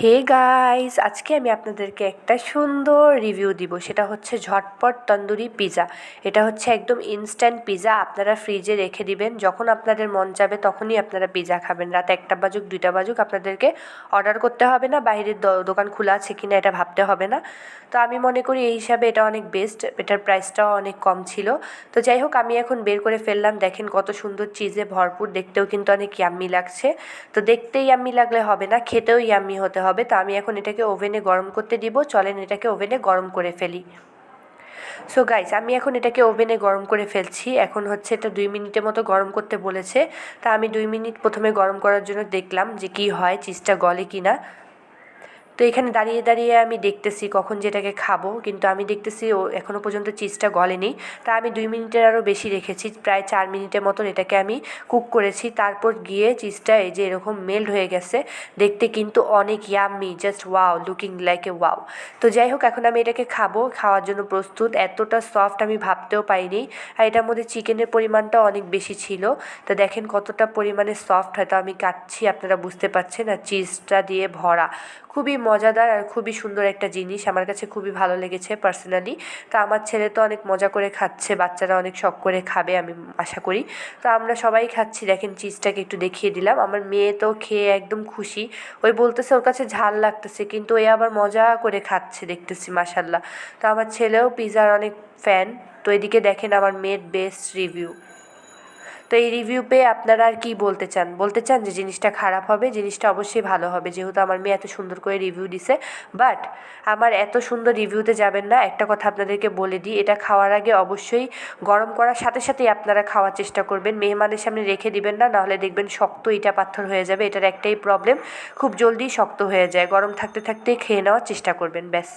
Hey guys, আজকে আমি আপনাদেরকে একটা সুন্দর রিভিউ দিব। সেটা হচ্ছে ঝটপট তন্দুরি পিৎজা এটা হচ্ছে একদম ইনস্ট্যান্ট পিৎজা আপনারা ফ্রিজে রেখে দিবেন। যখন আপনাদের মন যাবে তখনই আপনারা পিৎজা খাবেন। রাত একটা বাজুক, দুইটা বাজুক আপনাদেরকে অর্ডার করতে হবে না। বাইরের দোকান খোলা আছে কিনা এটা ভাবতে হবে না। তো আমি মনে করি এই হিসাবে এটা অনেক বেস্ট এটার প্রাইসটাও অনেক কম ছিল। তো যাই হোক, আমি এখন বের করে ফেললাম। দেখেন কত সুন্দর চিজে ভরপুর। দেখতেও কিন্তু অনেক ইয়াম্মি লাগছে। তো দেখতেই ইয়াম্মি লাগলে হবে না। খেতেও ইয়াম্মি হতে হবে, তা আমি এখন এটাকে ওভেনে গরম করতে দিব। চলেন এটাকে ওভেনে গরম করে ফেলি। সো গাইস আমি এখন এটাকে ওভেনে গরম করে ফেলছি। এখন হচ্ছে এটা দুই মিনিটের মতো গরম করতে বলেছে। তা আমি দুই মিনিট প্রথমে গরম করার জন্য দেখলাম যে কি হয়, চিজটা গলে কি না তো এখানে দাঁড়িয়ে দাঁড়িয়ে আমি দেখতেছি কখন যেটাকে খাব, কিন্তু আমি দেখতেছি ও এখনও পর্যন্ত চিজটা গলেনি। তা আমি দুই মিনিটের আরও বেশি রেখেছি, প্রায় চার মিনিটের মতন এটাকে আমি কুক করেছি। তারপর গিয়ে চিজটা এই যে এরকম মেল্ট হয়ে গেছে, দেখতে কিন্তু অনেক yummy just wow looking like a wow তো যাই হোক, এখন আমি এটাকে খাব, খাওয়ার জন্য প্রস্তুত। এতটা সফট আমি ভাবতেও পাইনি আর এটার মধ্যে চিকেনের পরিমাণটা অনেক বেশি ছিল। তো দেখেন কতটা পরিমাণে সফট হয়তো আমি কাটছি, আপনারা বুঝতে পারছেন। আর চিজটা দিয়ে ভরা। খুবই মজাদার আর খুবই সুন্দর একটা জিনিস। আমার কাছে খুবই ভালো লেগেছে পার্সোনালি তো আমার ছেলে তো অনেক মজা করে খাচ্ছে, বাচ্চারা অনেক শখ করে খাবে আমি আশা করি। তো আমরা সবাই খাচ্ছি। দেখেন চিজটাকে একটু দেখিয়ে দিলাম। আমার মেয়ে তো খেয়ে একদম খুশি। ওই বলতেছে ওর কাছে ঝাল লাগতেছে, কিন্তু ওই আবার মজা করে খাচ্ছে দেখতেছি মাসাল্লাহ তো আমার ছেলেও পিৎজার অনেক ফ্যান তো এদিকে দেখেন আমার মেয়ের বেস্ট রিভিউ তো এই রিভিউ পেয়ে আপনারা আর কি বলতে চান? বলতে চান যে জিনিসটা খারাপ হবে, জিনিসটা অবশ্যই ভালো হবে। যেহেতু আমার মেয়ে এত সুন্দর করে রিভিউ দিছে। বাট আমার এত সুন্দর রিভিউতে যাবেন না। একটা কথা আপনাদেরকে বলে দিই, এটা খাওয়ার আগে অবশ্যই গরম করার সাথে সাথেই আপনারা খাওয়ার চেষ্টা করবেন। মেহমানের সামনে রেখে দিবেন না, নাহলে দেখবেন শক্ত ইটা পাথর হয়ে যাবে। এটার একটাই প্রবলেম খুব জলদি শক্ত হয়ে যায়। গরম থাকতে থাকতেই খেয়ে নেওয়ার চেষ্টা করবেন, ব্যাস।